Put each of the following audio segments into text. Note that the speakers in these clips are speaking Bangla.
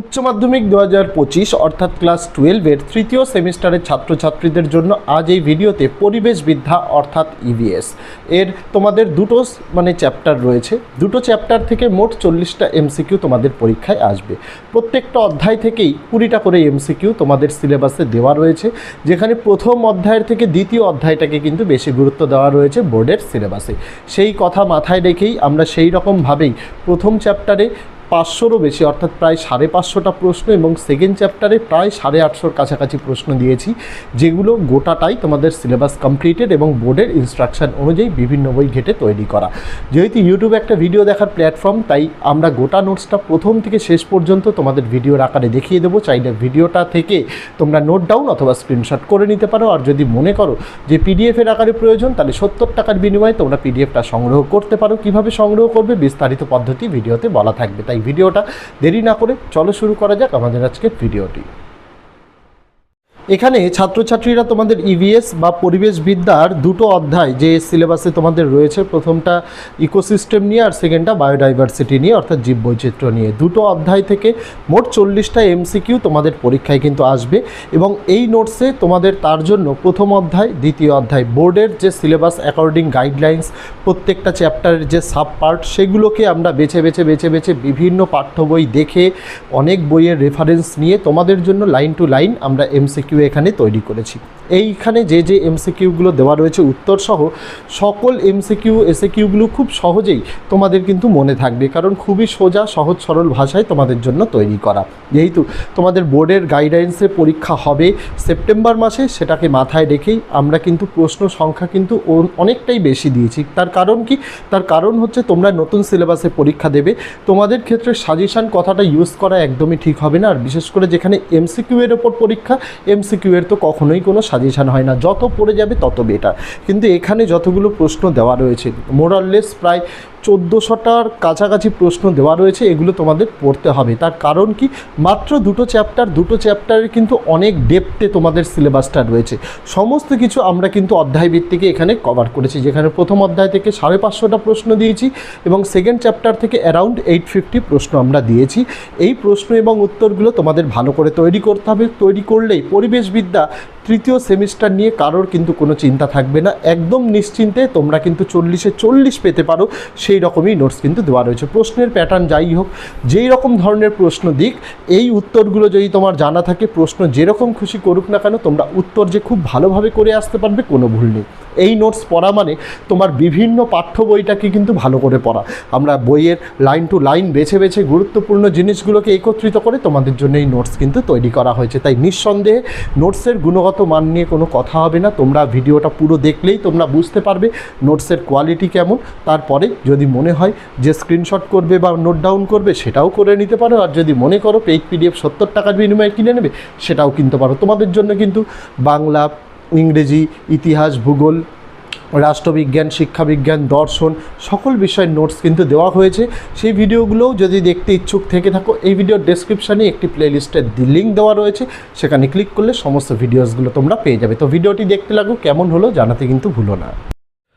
উচ্চ মাধ্যমিক দু হাজার পঁচিশ অর্থাৎ ক্লাস টুয়েলভের তৃতীয় সেমিস্টারের ছাত্রছাত্রীদের জন্য আজ এই ভিডিওতে পরিবেশ বিদ্যা অর্থাৎ ইভিএস এর তোমাদের দুটো মানে চ্যাপ্টার রয়েছে। দুটো চ্যাপ্টার থেকে মোট চল্লিশটা এমসিকিউ তোমাদের পরীক্ষায় আসবে। প্রত্যেকটা অধ্যায় থেকেই কুড়িটা করে এমসিকিউ তোমাদের সিলেবাসে দেওয়া রয়েছে। যেখানে প্রথম অধ্যায়ের থেকে দ্বিতীয় অধ্যায়টাকে কিন্তু বেশি গুরুত্ব দেওয়া রয়েছে বোর্ডের সিলেবাসে। সেই কথা মাথায় রেখেই আমরা সেই রকমভাবেই প্রথম চ্যাপ্টারে পাঁচশোরও বেশি, অর্থাৎ প্রায় সাড়ে পাঁচশোটা প্রশ্ন এবং সেকেন্ড চ্যাপ্টারে প্রায় সাড়ে আটশোর কাছাকাছি প্রশ্ন দিয়েছি, যেগুলো গোটাটাই তোমাদের সিলেবাস কমপ্লিটেড এবং বোর্ডের ইনস্ট্রাকশন অনুযায়ী বিভিন্ন বই ঘেটে তৈরি করা। যেহেতু ইউটিউবে একটা ভিডিও দেখার প্ল্যাটফর্ম তাই আমরা গোটা নোটসটা প্রথম থেকে শেষ পর্যন্ত তোমাদের ভিডিওর আকারে দেখিয়ে দেবো। চাইলে ভিডিওটা থেকে তোমরা নোট ডাউন অথবা স্ক্রিনশট করে নিতে পারো। আর যদি মনে করো যে পিডিএফের আকারে প্রয়োজন, তাহলে সত্তর টাকার বিনিময়ে তোমরা পিডিএফটা সংগ্রহ করতে পারো। কীভাবে সংগ্রহ করবে বিস্তারিত পদ্ধতি ভিডিওতে বলা থাকবে। তাই ভিডিওটা। দেরি না করে চলো শুরু করা যাক আমাদের আজকের ভিডিওটি। এখানে ছাত্রছাত্রীরা তোমাদের ইভিএস বা পরিবেশবিদ্যার দুটো অধ্যায়, যে সিলেবাসে তোমাদের রয়েছে, প্রথমটা ইকোসিস্টেম নিয়ে আর সেকেন্ডটা বায়োডাইভার্সিটি নিয়ে, অর্থাৎ জীববৈচিত্র্য নিয়ে। দুটো অধ্যায় থেকে মোট চল্লিশটা এমসিকিউ তোমাদের পরীক্ষায় কিন্তু আসবে এবং এই নোটসে তোমাদের তার জন্য প্রথম অধ্যায়, দ্বিতীয় অধ্যায়, বোর্ডের যে সিলেবাস অ্যাকর্ডিং গাইডলাইন্স প্রত্যেকটা চ্যাপ্টারের যে সাব পার্ট সেগুলোকে আমরা বেছে বেছে বেছে বেছে বিভিন্ন পাঠ্য বই দেখে, অনেক বইয়ের রেফারেন্স নিয়ে তোমাদের জন্য লাইন টু লাইন আমরা এমসিকিউ এখানে তৈরি করেছি। এইখানে যে যে এমসিকিউগুলো দেওয়া রয়েছে উত্তর সহ সকল এমসিকিউ এসএকিউগুলো খুব সহজেই তোমাদের কিন্তু মনে থাকবে, কারণ খুবই সোজা, সহজ, সরল ভাষায় তোমাদের জন্য তৈরি করা। যেহেতু তোমাদের বোর্ডের গাইডলাইন্সে পরীক্ষা হবে সেপ্টেম্বর মাসে, সেটাকে মাথায় রেখেই আমরা কিন্তু প্রশ্ন সংখ্যা কিন্তু অনেকটাই বেশি দিয়েছি। তার কারণ কি? তার কারণ হচ্ছে তোমরা নতুন সিলেবাসে পরীক্ষা দেবে। তোমাদের ক্ষেত্রে সাজেশান কথাটা ইউজ করা একদমই ঠিক হবে না। আর বিশেষ করে যেখানে এমসিকিউ এর ওপর পরীক্ষা এমসিকিউ এর তো কখনোই কোনো সাজেশান হয় না। যত পড়ে যাবে তত বেটার কিন্তু এখানে যতগুলো প্রশ্ন দেওয়া রয়েছে মোরাললেস প্রায় চোদ্দোশোটার কাছাকাছি প্রশ্ন দেওয়া রয়েছে, এগুলো তোমাদের পড়তে হবে। তার কারণ কি? মাত্র দুটো চ্যাপ্টার, দুটো চ্যাপ্টারের কিন্তু অনেক ডেপথে তোমাদের সিলেবাসটা রয়েছে। সমস্ত কিছু আমরা কিন্তু অধ্যায় ভিত্তিকে এখানে কভার করেছি, যেখানে প্রথম অধ্যায় থেকে সাড়ে পাঁচশোটা প্রশ্ন দিয়েছি এবং সেকেন্ড চ্যাপ্টার থেকে অ্যারাউন্ড এইট ফিফটি প্রশ্ন আমরা দিয়েছি। এই প্রশ্ন এবং উত্তরগুলো তোমাদের ভালো করে তৈরি করতে হবে। তৈরি করলেই পরিবেশবিদ্যা তৃতীয় সেমিস্টার নিয়ে কারোর কিন্তু কোনো চিন্তা থাকবে না। একদম নিশ্চিন্তে তোমরা কিন্তু চল্লিশে চল্লিশ পেতে পারো। সেই রকমই নোটস কিন্তু দেওয়া রয়েছে। প্রশ্নের প্যাটার্ন যাই হোক, যেই রকম ধরনের প্রশ্ন দিক, এই উত্তরগুলো যদি তোমার জানা থাকে, প্রশ্ন যেরকম খুশি করুক না কেন, তোমরা উত্তর যে খুব ভালোভাবে করে আসতে পারবে, কোনো ভুল নেই। এই নোটস পড়া মানে তোমার বিভিন্ন পাঠ্য বইটাকে কিন্তু ভালো করে পড়া। আমরা বইয়ের লাইন টু লাইন বেছে বেছে গুরুত্বপূর্ণ জিনিসগুলোকে একত্রিত করে তোমাদের জন্য এই নোটস কিন্তু তৈরি করা হয়েছে। তাই নিঃসন্দেহে নোটসের গুণগত মান নিয়ে কোনো কথা হবে না। তোমরা ভিডিওটা পুরো দেখলেই তোমরা বুঝতে পারবে নোটসের কোয়ালিটি কেমন। তারপরে যদি মনে হয় যে স্ক্রিনশট করবে বা নোট ডাউন করবে, সেটাও করে নিতে পারো। আর যদি মনে করো পেইড পিডিএফ সত্তর টাকার বিনিময়ে কিনে নেবে, সেটাও কিনতে পারো। তোমাদের জন্য কিন্তু বাংলা, ইংরেজি, ইতিহাস, ভূগোল রাষ্ট্রবিজ্ঞান, শিক্ষাবিজ্ঞান, দর্শন, সকল বিষয়ের নোটস কিন্তু দেওয়া হয়েছে। সেই ভিডিওগুলোও যদি দেখতে ইচ্ছুক থেকে থাকো, এই ভিডিওর ডেসক্রিপশানে একটি প্লেলিস্টের লিঙ্ক দেওয়া রয়েছে। সেখানে ক্লিক করলে সমস্ত ভিডিওসগুলো তোমরা পেয়ে যাবে। তো ভিডিওটি দেখতে লাগো, কেমন হলো জানাতে কিন্তু ভুলো না।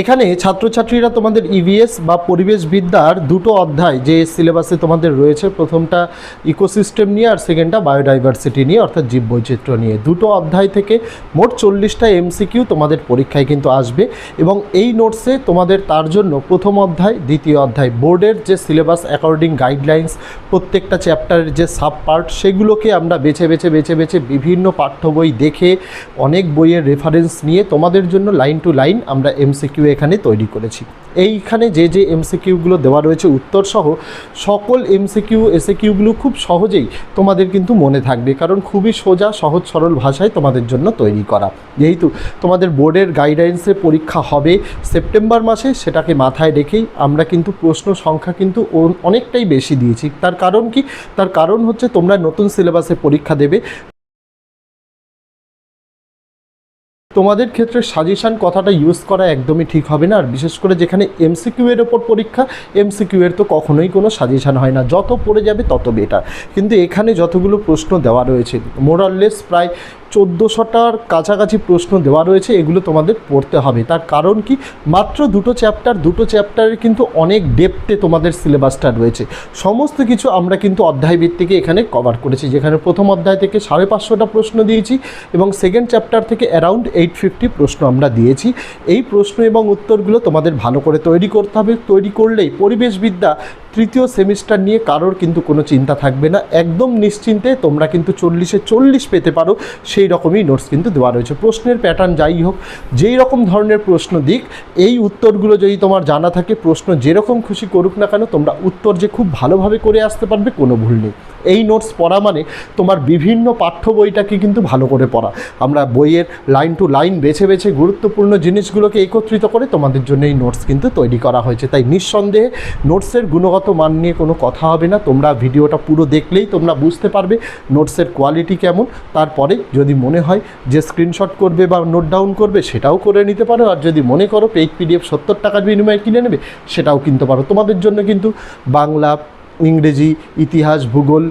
এখানে ছাত্রছাত্রীরা তোমাদের ইভিএস বা পরিবেশবিদ্যার দুটো অধ্যায়, যে সিলেবাসে তোমাদের রয়েছে প্রথমটা ইকোসিস্টেম নিয়ে আর সেকেন্ডটা বায়োডাইভার্সিটি নিয়ে, অর্থাৎ জীববৈচিত্র্য নিয়ে। দুটো অধ্যায় থেকে মোট চল্লিশটা এমসিকিউ তোমাদের পরীক্ষায় কিন্তু আসবে এবং এই নোটসে তোমাদের তার জন্য প্রথম অধ্যায়, দ্বিতীয় অধ্যায়, বোর্ডের যে সিলেবাস অ্যাকর্ডিং গাইডলাইন্স প্রত্যেকটা চ্যাপ্টারের যে সাব পার্ট সেগুলোকে আমরা বেছে বেছে বেছে বেছে বিভিন্ন পাঠ্য বই দেখে, অনেক বইয়ের রেফারেন্স নিয়ে তোমাদের জন্য লাইন টু লাইন আমরা এমসিকিউ এখানে তৈরি করেছি। এইখানে যে যে এমসিকিউগুলো দেওয়া রয়েছে উত্তরসহ সকল এমসিকিউ, এসএকিউগুলো খুব সহজেই তোমাদের কিন্তু মনে থাকবে, কারণ খুবই সোজা, সহজ, সরল ভাষায় তোমাদের জন্য তৈরি করা। যেহেতু তোমাদের বোর্ডের গাইডলাইন্সে পরীক্ষা হবে সেপ্টেম্বর মাসে, সেটাকে মাথায় রেখেই আমরা কিন্তু প্রশ্ন সংখ্যা কিন্তু অনেকটাই বেশি দিয়েছি। তার কারণ কি? তার কারণ হচ্ছে তোমরা নতুন সিলেবাসে পরীক্ষা দেবে। তোমাদের ক্ষেত্রে সাজেশান কথাটা ইউজ করা একদমই ঠিক হবে না। আর বিশেষ করে যেখানে এমসিকিউ এর ওপর পরীক্ষা এমসিকিউ এর তো কখনোই কোনো সাজেশান হয় না। যত পড়ে যাবে তত বেটার কিন্তু এখানে যতগুলো প্রশ্ন দেওয়া রয়েছে মোরাললেস প্রায় চোদ্দোশোটার কাছাকাছি প্রশ্ন দেওয়া রয়েছে, এগুলো তোমাদের পড়তে হবে। তার কারণ কি? মাত্র দুটো চ্যাপ্টার দুটো চ্যাপ্টারের কিন্তু অনেক ডেপথে তোমাদের সিলেবাসটা রয়েছে। সমস্ত কিছু আমরা কিন্তু অধ্যায় ভিত্তিকে এখানে কভার করেছি, যেখানে প্রথম অধ্যায় থেকে সাড়ে পাঁচশোটা প্রশ্ন দিয়েছি এবং সেকেন্ড চ্যাপ্টার থেকে অ্যারাউন্ড এইট ফিফটি প্রশ্ন আমরা দিয়েছি। এই প্রশ্ন এবং উত্তরগুলো তোমাদের ভালো করে তৈরি করতে হবে। তৈরি করলেই পরিবেশবিদ্যা তৃতীয় সেমিস্টার নিয়ে কারোর কিন্তু কোনো চিন্তা থাকবে না। একদম নিশ্চিন্তে তোমরা কিন্তু চল্লিশে চল্লিশ পেতে পারো। সেই রকমই নোটস কিন্তু দেওয়া রয়েছে। প্রশ্নের প্যাটার্ন যাই হোক, যেই রকম ধরনের প্রশ্ন দিক, এই উত্তরগুলো যদি তোমার জানা থাকে, প্রশ্ন যেরকম খুশি করুক না কেন, তোমরা উত্তর যে খুব ভালোভাবে করে আসতে পারবে কোনো ভুল নেই। এই নোটস পড়া মানে তোমার বিভিন্ন পাঠ্য বইটাকে কিন্তু ভালো করে পড়া। আমরা বইয়ের লাইন টু লাইন বেছে বেছে গুরুত্বপূর্ণ জিনিসগুলোকে একত্রিত করে তোমাদের জন্য এই নোটস কিন্তু তৈরি করা হয়েছে। তাই নিঃসন্দেহে নোটসের গুণগত মান নিয়ে কোনো কথা হবে না। তোমরা ভিডিওটা পুরো দেখলেই তোমরা বুঝতে পারবে নোটসের কোয়ালিটি কেমন। তারপরে যদি মনে হয় যে স্ক্রিনশট করবে বা নোট ডাউন করবে, সেটাও করে নিতে পারো। আর যদি মনে করো পেইড পিডিএফ সত্তর টাকার বিনিময়ে কিনে নেবে, সেটাও কিনতে পারো। তোমাদের জন্য কিন্তু বাংলা, ইংরেজি, ইতিহাস, ভূগোল